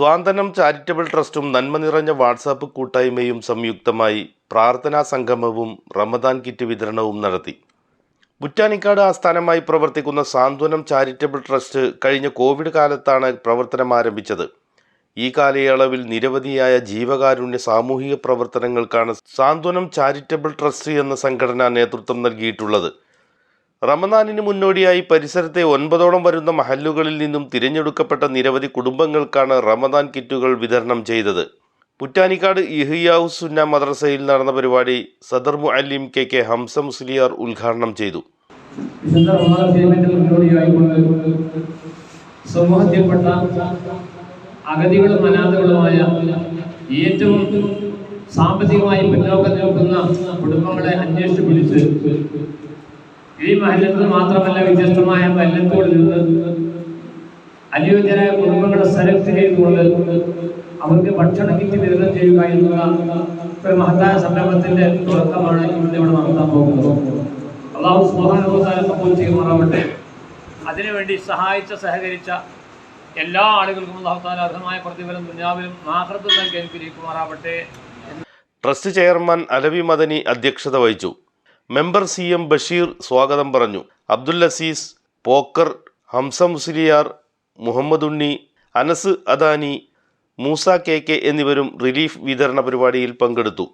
സ്വാന്തനം charitable ട്രസ്റ്റും നന്മ നിറഞ്ഞ WhatsApp കൂട്ടായ്മയും സംയുക്തമായി പ്രാർത്ഥനാ സംഗമവും റമദാൻ കിറ്റ് വിതരണവും നടത്തി. മുറ്റാനിക്കാട് ആസ്ഥാനമായി പ്രവർത്തിക്കുന്ന സാന്ത്വനം ചാരിറ്റബിൾ ട്രസ്റ്റ് കഴിഞ്ഞ കോവിഡ് കാലത്താണ് പ്രവർത്തനം ആരംഭിച്ചത്. ഈ കാലയളവിൽ നിരവധിയായ ജീവകാരുണ്യ സാമൂഹിക പ്രവർത്തനങ്ങൾക്കാണ് സാന്ത്വനം ചാരിറ്റബിൾ ട്രസ്റ്റ് എന്ന സംഘടന നേതൃത്വം നൽകിയിട്ടുള്ളത്. റമദാനിന് മുന്നോടിയായി പരിസരത്തെ ഒൻപതോളം വരുന്ന മഹല്ലുകളിൽ നിന്നും തിരഞ്ഞെടുക്കപ്പെട്ട നിരവധി കുടുംബങ്ങൾക്കാണ് റമദാൻ കിറ്റുകൾ വിതരണം ചെയ്തത്. പുറ്റാനിക്കാട് ഇഹിയാഹു സുന്ന മദ്രസയിൽ നടന്ന പരിപാടി സദർ മുഅല്ലിം കെ കെ ഹംസ മുസ്ലിയാർ ഉദ്ഘാടനം ചെയ്തു. അഗതികളും അനാഥകളുമായ ഏറ്റവും സാമ്പത്തികമായി പിന്നോക്കം നിൽക്കുന്ന കുടുംബങ്ങളെ അന്വേഷിച്ച് പിടിച്ച് ഈ മഹല്ലത്ത് മാത്രമല്ല വ്യത്യസ്തമായ മഹല്ലത്തോട് നിന്ന് അനുയോജ്യരായ കുടുംബങ്ങളെ സെലക്ട് ചെയ്തുകൊണ്ട് അവർക്ക് ഭക്ഷണ കിറ്റ് വിതരണം ചെയ്യുക എന്നുള്ള ഒരു മഹത്തായ സംരംഭത്തിന്റെ തുടക്കമാണ് ഇവിടെ ഇവിടെ നടത്താൻ പോകുന്നത്. അള്ളാഹു സുബാനുഭവത്താലെ കബൂൽ ചെയ്യുമാറാവട്ടെ. അതിനുവേണ്ടി സഹായിച്ച സഹകരിച്ച എല്ലാ ആളുകൾക്കും അള്ളാഹു താല അർഹമായ പ്രതിഫലം ദുനിയാവിലും നാഹൃത്തും നൽകി അനുഗ്രഹിക്കുമാറാവട്ടെ ട്രസ്റ്റ് ചെയർമാൻ അലവി മദനി അധ്യക്ഷത വഹിച്ചു. മെമ്പർ സി എം ബഷീർ സ്വാഗതം പറഞ്ഞു. അബ്ദുൽ അസീസ് പോക്കർ ഹംസ മുസ്ലിയാർ മുഹമ്മദുണ്ണി അനസ് അദാനി മൂസ കെ കെ എന്നിവരും റിലീഫ് വിതരണ പരിപാടിയിൽ പങ്കെടുത്തു.